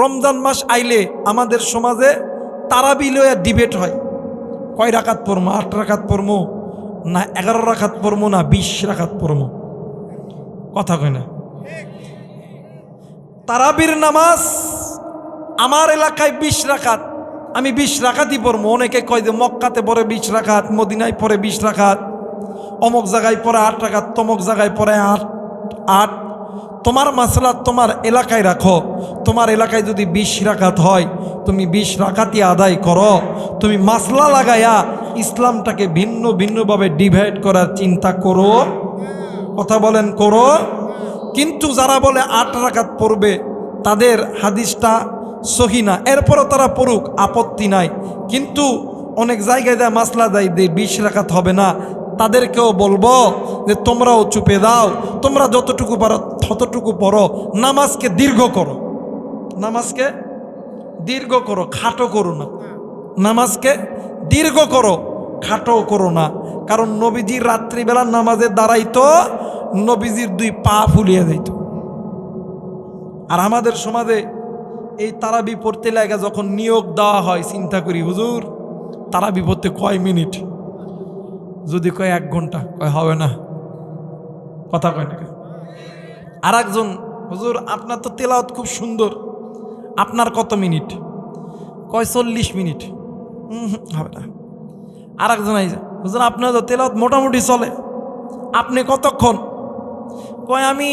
রমজান মাস আইলে আমাদের সমাজে তারাবি লইয়া ডিবেট হয়। কয় রাখাত পড়মো? আট রাখাত পড়মো? না এগারো রাখাত পড়মো? না বিশ রাখাত পড়মো? কথা কয় না। তারাবির নামাজ আমার এলাকায় বিশ রাখাত আমি বিশ রাখাতই পড়ব অনেকে কয় যে মক্কাতে পরে বিশ রাখাত মদিনায় পরে বিশ রাখাত অমুক জায়গায় পরে আট রাখাত তমক জায়গায় পরে আট আট তোমার মাসলা তোমার এলাকায় রাখো। তোমার এলাকায় যদি বিশ রাখাত হয়, তুমি বিশ রাখাতই আদায় করো। তুমি মাসলা লাগাইয়া ইসলামটাকে ভিন্ন ভিন্নভাবে ডিভাইড করার চিন্তা করো। কথা বলেন, করো। কিন্তু যারা বলে আট রাকাত পড়বে, তাদের হাদিসটা সহি না। এরপরও তারা পড়ুক, আপত্তি নাই। কিন্তু অনেক জায়গায় দেয় মাসলা দেয় বিশ রাকাত হবে না। তাদেরকেও বলব যে তোমরাও চুপে দাও, তোমরা যতটুকু পারো ততটুকু পড়ো, নামাজকে দীর্ঘ করো। নামাজকে দীর্ঘ করো, খাটো করো না। নামাজকে দীর্ঘ করো, খাটো করো না। কারণ নবীজির রাত্রিবেলা নামাজে দাঁড়াইতো, নবীজির দুই পা ফুলিয়ে দিত। আর আমাদের সমাজে এই তারাবি পড়তে লাগা যখন নিয়োগ দেওয়া হয়, চিন্তা করি, হুজুর, তারাবি পড়তে কয় মিনিট? যদি কয় এক ঘণ্টা, কয় হবে না। কথা কয় না আর একজন হুজুর, আপনার তো তেলাওয়াত খুব সুন্দর। আপনার কত মিনিট? কয় চল্লিশ মিনিট। হবে না। আর একজন আইসা হুজুর, আপনার তো তেলাওয়াত মোটামুটি চলে। আপনি কতক্ষণ? কয় আমি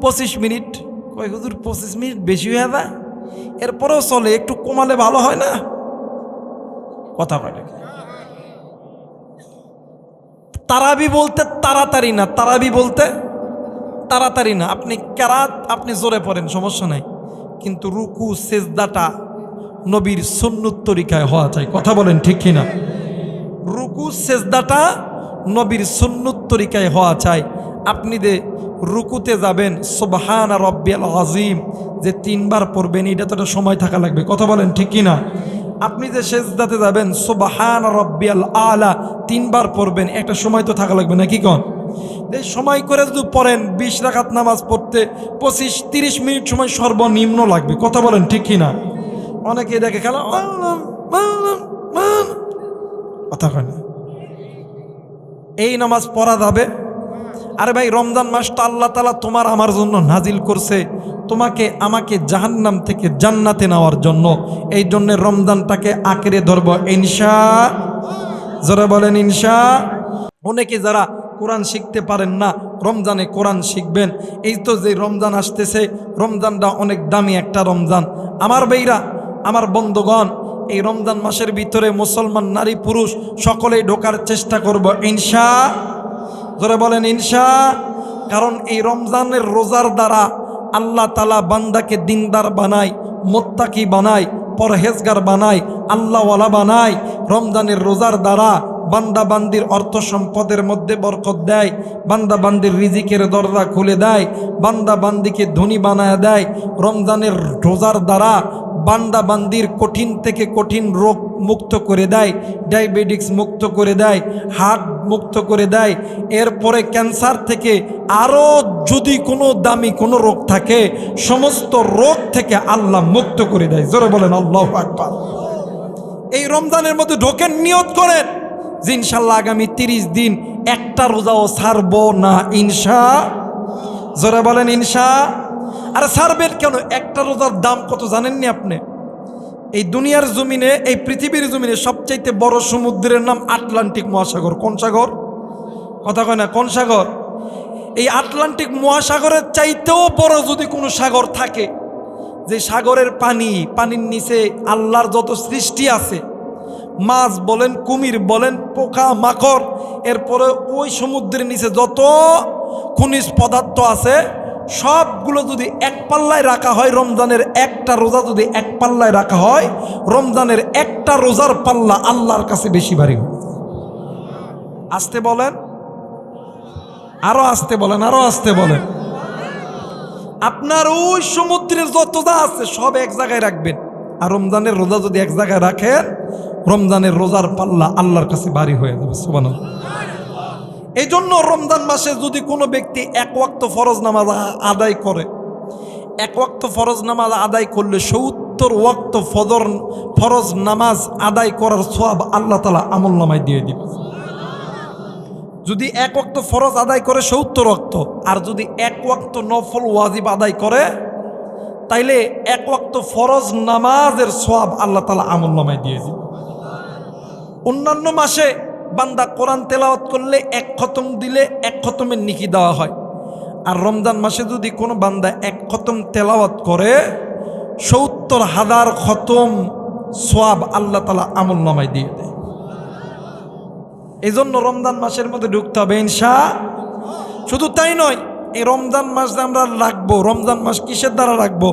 পঁচিশ মিনিট। কয় হুজুর, পঁচিশ মিনিট বেশি হয়ে যায়। এরপরেও চলে, একটু কমালে ভালো হয় না? কথা কয় নাকি তারাবি বলতে তাড়াতাড়ি না, তারাবি বলতে তাড়াতাড়ি না। আপনি ক্যারাত আপনি জোরে পড়েন, সমস্যা নাই। কিন্তু রুকু, সেজদাটা নবীর সুন্নত তরিকায় হওয়া চাই। কথা বলেন ঠিক কিনা? রুকু, সেজদাটা নবীর সুন্নত তরিকায় হওয়া চাই। আপনি যে রুকুতে যাবেন, সোবাহান রব্বিয়াল আজিম যে তিনবার পড়বেন, এটা তো সময় থাকা লাগবে। কথা বলেন ঠিক কিনা? আপনি যে সেজদাতে যাবেন, সোবাহান রব্বিয়াল আলা, তিনবার পড়বেন, একটা সময় তো থাকা লাগবে না, কি কন? এই সময় করে যদি পড়েন, বিশ রাখাত নামাজ পড়তে পঁচিশ, তিরিশ মিনিট সময় সর্বনিম্ন লাগবে, কথা বলেন ঠিক কিনা অনেকে দেখে খেলা কথা কয় এই নামাজ পড়া যাবে আরে ভাই, রমজান মাসটা আল্লাহ তালা তোমার আমার জন্য নাজিল করছে। তোমাকে, আমাকে জাহান্নাম থেকে জান্নাতে নেওয়ার জন্য। এই জন্য রমজানটাকে আঁকড়ে ধরবো, ইনশা। যারা বলেন, ইনশা। অনেকে যারা কোরআন শিখতে পারেন না, রমজানে কোরআন শিখবেন। এই তো যে রমজান আসতেছে, রমজানটা অনেক দামি একটা রমজান। আমার বেইরা আমার বন্ধুগণ, এই রমজান মাসের ভিতরে মুসলমান নারী পুরুষ সকলেই ঢোকার চেষ্টা করব, ইনশা। ধরে বলেন, ইনশা, কারণ এই রমজানের রোজার দ্বারা আল্লাহ তালা বান্দাকে দিনদার বানায়, মোত্তাকি বানায়, পরহেজগার বানায়, আল্লাহওয়ালা বানায়। রমজানের রোজার দ্বারা বান্দা বান্দির অর্থ সম্পদের মধ্যে বরকত দেয়, বান্দা বান্দির রিজিকের দরজা খুলে দেয়, বান্দা বান্দিকে ধনী বানায় দেয়। রমজানের রোজার দ্বারা বান্দা বান্দির কঠিন থেকে কঠিন রোগ মুক্ত করে দেয় ডায়াবেটিক্স মুক্ত করে দেয়, হার্ট মুক্ত করে দেয়। এরপরে ক্যান্সার থেকে আরও যদি কোনো দামি কোনো রোগ থাকে, সমস্ত রোগ থেকে আল্লাহ মুক্ত করে দেয়। জোরে বলেন, আল্লাহ আকবার। এই রমজানের মধ্যে ঢোকেন, নিয়ত করেন যে ইনশাল্লাহ আগামী তিরিশ দিন একটা রোজাও ছাড়বো না, ইনশা। জোরে বলেন, ইনশা। আরে ছাড়বেন কেন? একটা রোজার দাম কত জানেননি আপনি? এই দুনিয়ার জমিনে, এই পৃথিবীর জমিনে সবচাইতে বড় সমুদ্রের নাম আটলান্টিক মহাসাগর। কোন সাগর? কথা কয় না, কোন সাগর? এই আটলান্টিক মহাসাগরের চাইতেও বড় যদি কোনো সাগর থাকে, যে সাগরের পানি, পানির নিচে আল্লাহর যত সৃষ্টি আছে, মাছ বলেন, কুমির বলেন, পোকা, মাকড়, এরপরে ওই সমুদ্রের নিচে যত খনিজ পদার্থ আছে সবগুলো যদি এক পাল্লায় রাখা হয়, রমজানের একটা রোজা যদি এক পাল্লায় রাখা হয়, রমজানের একটা রোজার পাল্লা আল্লাহর কাছে বেশি ভারী হয় আসতে বলেন। আরও আসতে বলেন, আরও আসতে বলেন। আপনার ওই সমুদ্রের যত যা আছে, সব এক জায়গায় রাখবেন। আর রমজানের রোজা যদি এক জায়গায় রাখেন, রমজানের রোজার পাল্লা আল্লাহর কাছে ভারী হয়ে যাবে সুবান এই জন্য রমজান মাসে যদি কোনো ব্যক্তি এক ওয়াক্ত ফরজ নামাজ আদায় করে, এক ওয়াক্ত ফরজ নামাজ আদায় করলে সত্তর ওয়াক্ত ফজর, ফরজ নামাজ আদায় করার সব আল্লাহ তালা আমল নামায় দিয়ে দিবে। যদি এক ওয়াক্ত ফরজ আদায় করে সত্তর ওয়াক্ত, আর যদি এক ওয়াক্ত নফল ওয়াজিব আদায় করে, তাইলে এক ওয়াক্ত ফরজ নামাজের সব আল্লাহ তালা আমল নামায় দিয়ে দিবে। অন্যান্য মাসে বান্দা কোরআন তেলাওয়াত করলে এক খতম দিলে এক খতমের নিকি দেওয়া হয়। আর রমজান মাসে যদি কোনো বান্দা এক খতম তেলাওয়াত করে, সত্তর হাজার খতম সোয়াব আল্লাহ তালা আমল নামায় দিয়ে দেয়। এই জন্য রমজান মাসের মধ্যে ঢুকতে হবে ইনশা শুধু তাই নয়, এই রমজান মাস আমরা রাখব, রমজান মাস কিসের দ্বারা রাখব?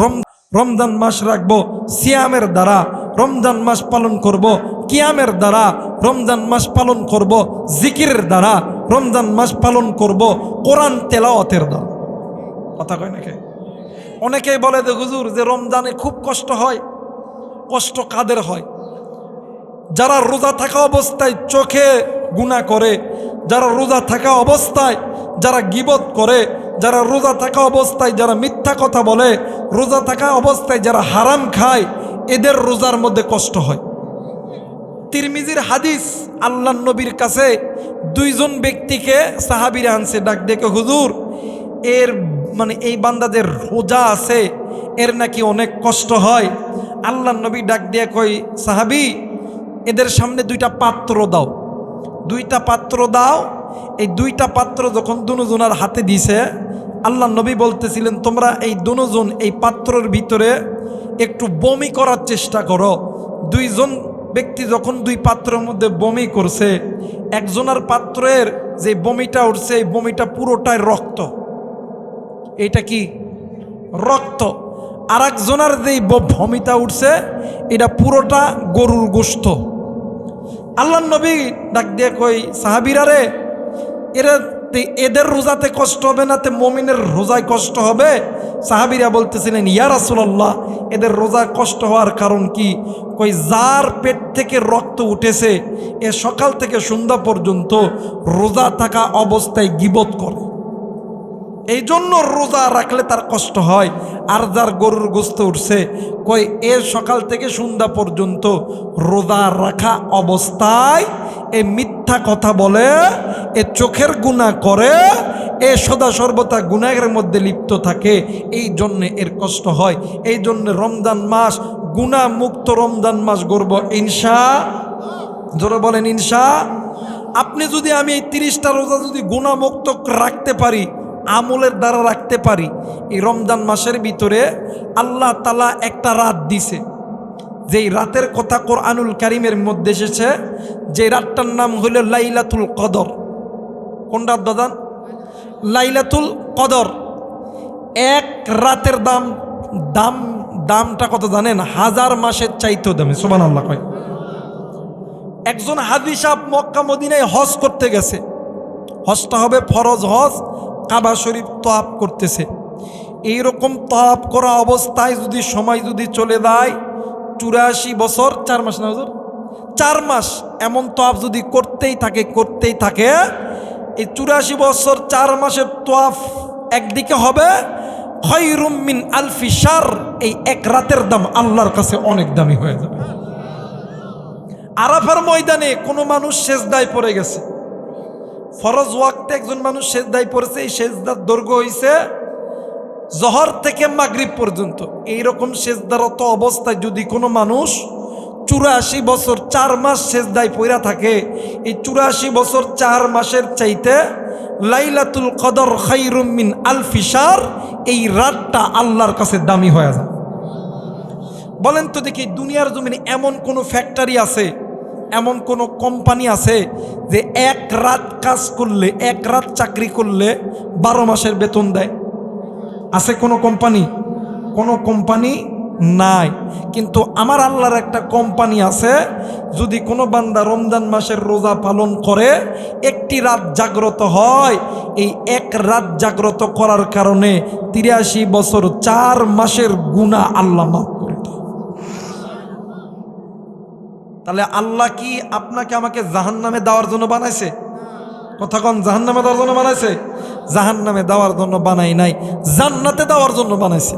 রম রমজান মাস রাখব সিয়ামের দ্বারা। রমজান মাস পালন করব কিয়ামের দ্বারা রমজান মাস পালন করব, জিকিরের দ্বারা রমজান মাস পালন করব, কোরআন তেলাওয়াতের দ্বারা। কথা কয় নাকি? অনেকেই বলে যে, হুজুর, যে রমজানে খুব কষ্ট হয়, কষ্ট কাদের হয়? যারা রোজা থাকা অবস্থায় চোখে গুণা করে, যারা রোজা থাকা অবস্থায় যারা গিবত করে, যারা রোজা থাকা অবস্থায় যারা মিথ্যা কথা বলে, রোজা থাকা অবস্থায় যারা হারাম খায়, এদের রোজার মধ্যে কষ্ট হয়। তিরমিজির হাদিস আল্লাহ নবীর কাছে দুইজন ব্যক্তিকে সাহাবিরা আনছে, ডাক ডেকে হুজুর, এর মানে এই বান্দাদের রোজা আছে, এর নাকি অনেক কষ্ট হয়। আল্লাহ নবী ডাক দিয়ে কই সাহাবি, এদের সামনে দুইটা পাত্র দাও। দুইটা পাত্র দাও, এই দুইটা পাত্র যখন দুজনার হাতে দিছে, আল্লাহ নবী বলতেছিলেন, তোমরা এই দুজন এই পাত্রর ভিতরে একটু বমি করার চেষ্টা করো। দুইজন ব্যক্তি যখন দুই পাত্রের মধ্যে বমি করছে, একজনের পাত্রের যে বমিটা উঠছে, এই বমিটা পুরোটাই রক্ত। এটা কি? রক্ত। আর একজনের যে ভমিতা উঠছে, এটা পুরোটা গরুর গোস্ত। আল্লাহ নবী ডাক দিয়ে কই সাহাবিরা রে, এরা এদের রোজাতে কষ্ট হবে না তে মমিনের রোজায় কষ্ট হবে? সাহাবিরা বলতেছিলেন, ইয়া রাসূলুল্লাহ এদের রোজা কষ্ট হওয়ার কারণ কি? কই যার পেট থেকে রক্ত উঠেছে, এ সকাল থেকে সন্ধ্যা পর্যন্ত রোজা থাকা অবস্থায় গিবত করে। এই জন্য রোজা রাখলে তার কষ্ট হয়, আর যার গরুর গোস্ত উঠছে, কই এর সকাল থেকে সন্ধ্যা পর্যন্ত রোজা রাখা অবস্থায় এ মিথ্যা কথা বলে, এ চোখের গুণা করে এ সদা সর্বদা গুণাগের মধ্যে লিপ্ত থাকে। এই জন্যে এর কষ্ট হয়। এই জন্য রমজান মাস গুণা মুক্ত রমজান মাস গর্ব ইনসা জোরে বলেন ইনসা আপনি যদি আমি এই তিরিশটা রোজা যদি গুণামুক্ত রাখতে পারি, আমলের দ্বারা রাখতে পারি, এই রমজান মাসের ভিতরে আল্লাহ তালা একটা রাত দিছে। যেই রাতের কথা কোরআনুল কারিমের মধ্যে এসেছে, যে রাতটার নাম হইল লাইলাতুল কদর। কোন দাদান লাইলাতুল কদর। এক রাতের দাম দাম, দামটা কত জানেন? হাজার মাসের চাইতেও দামে সোমান আল্লাহ কয়। একজন হাদি সাহ মক্কা, মদিনায় হজ করতে গেছে। হজটা হবে ফরজ হজ, কাবা শরীফ তোয়াপ করতেছে। এইরকম তোয়াপ করা অবস্থায় যদি সময় যদি চলে যায়, চুরাশি বছর, চার মাস না চার মাস এমন তোয়াপ যদি করতেই থাকে করতেই থাকে এই চুরাশি বছর, চার মাসের তোয়াফ একদিকে হবে। মিন আলফি সার এই এক রাতের দাম আল্লাহর কাছে অনেক দামি হয়ে যাবে। আরাফার ময়দানে কোনো মানুষ শেষদায় পড়ে গেছে। ফরজ ওয়াক্তে একজন মানুষ শেষদায় পড়েছে, এই শেষদার দৈর্ঘ্য হইছে জহর থেকে মাগরিব পর্যন্ত। এইরকম শেষদারত অবস্থায় যদি কোনো মানুষ চুরাশি বছর চার মাস শেষদায় পইরা থাকে। এই চুরাশি বছর চার মাসের চাইতে লাইলাতুল কদর খাইরুম মিন আলফিসার এই রাতটা আল্লাহর কাছে দামি হয়ে যায়। বলেন তো দেখি, দুনিয়ার জমিনে এমন কোনো ফ্যাক্টরি আছে, এমন কোনো কোম্পানি আছে যে এক রাত কাজ করলে, এক রাত চাকরি করলে বারো মাসের বেতন দেয়? আছে কোনো কোম্পানি? কোনো কোম্পানি নাই। কিন্তু আমার আল্লাহর একটা কোম্পানি আছে, যদি কোনো বান্দা রমজান মাসের রোজা পালন করে, একটি রাত জাগ্রত হয়, এই এক রাত জাগ্রত করার কারণে তিরাশি বছর চার মাসের গুণা আল্লাহ মাফ করে তাহলে আল্লাহ কি আপনাকে আমাকে জাহান নামে দেওয়ার জন্য বানাইছে? কথা কন জাহান নামে দেওয়ার জন্য বানাইছে? জাহান নামে দেওয়ার জন্য বানাই নাই, জান্নাতে দেওয়ার জন্য বানাইছে।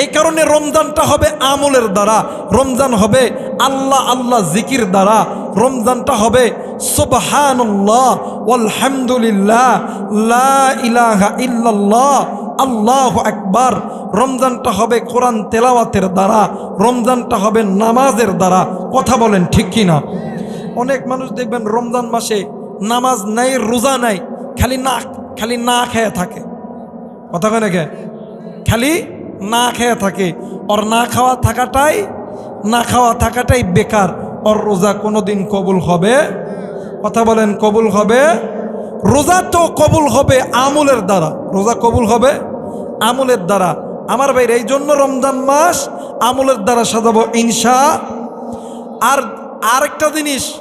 এই কারণে রমজানটা হবে আমলের দ্বারা, রমজান হবে আল্লাহ আল্লাহ জিকির দ্বারা, রমজানটা হবে সুবহানাল্লাহ আলহামদুলিল্লাহ আল্লাহ একবার রমজানটা হবে কোরআন তেলাওয়াতের দ্বারা, রমজানটা হবে নামাজের দ্বারা। কথা বলেন ঠিক কি না অনেক মানুষ দেখবেন রমজান মাসে নামাজ নাই, রোজা নাই, খালি না খালি না খেয়ে থাকে। কথা কয় নাকি খালি না খেয়ে থাকে। ওর না খাওয়া থাকাটাই, না খাওয়া থাকাটাই বেকার। ওর রোজা কোনো দিন কবুল হবে? কথা বলেন, কবুল হবে? রোজা তো কবুল হবে আমলের দ্বারা। রোজা কবুল হবে আমলের দ্বারা। আমার ভাইর, এই জন্য রমজান মাস আমলের দ্বারা সাজাবো ইনশা। আর আরেকটা জিনিস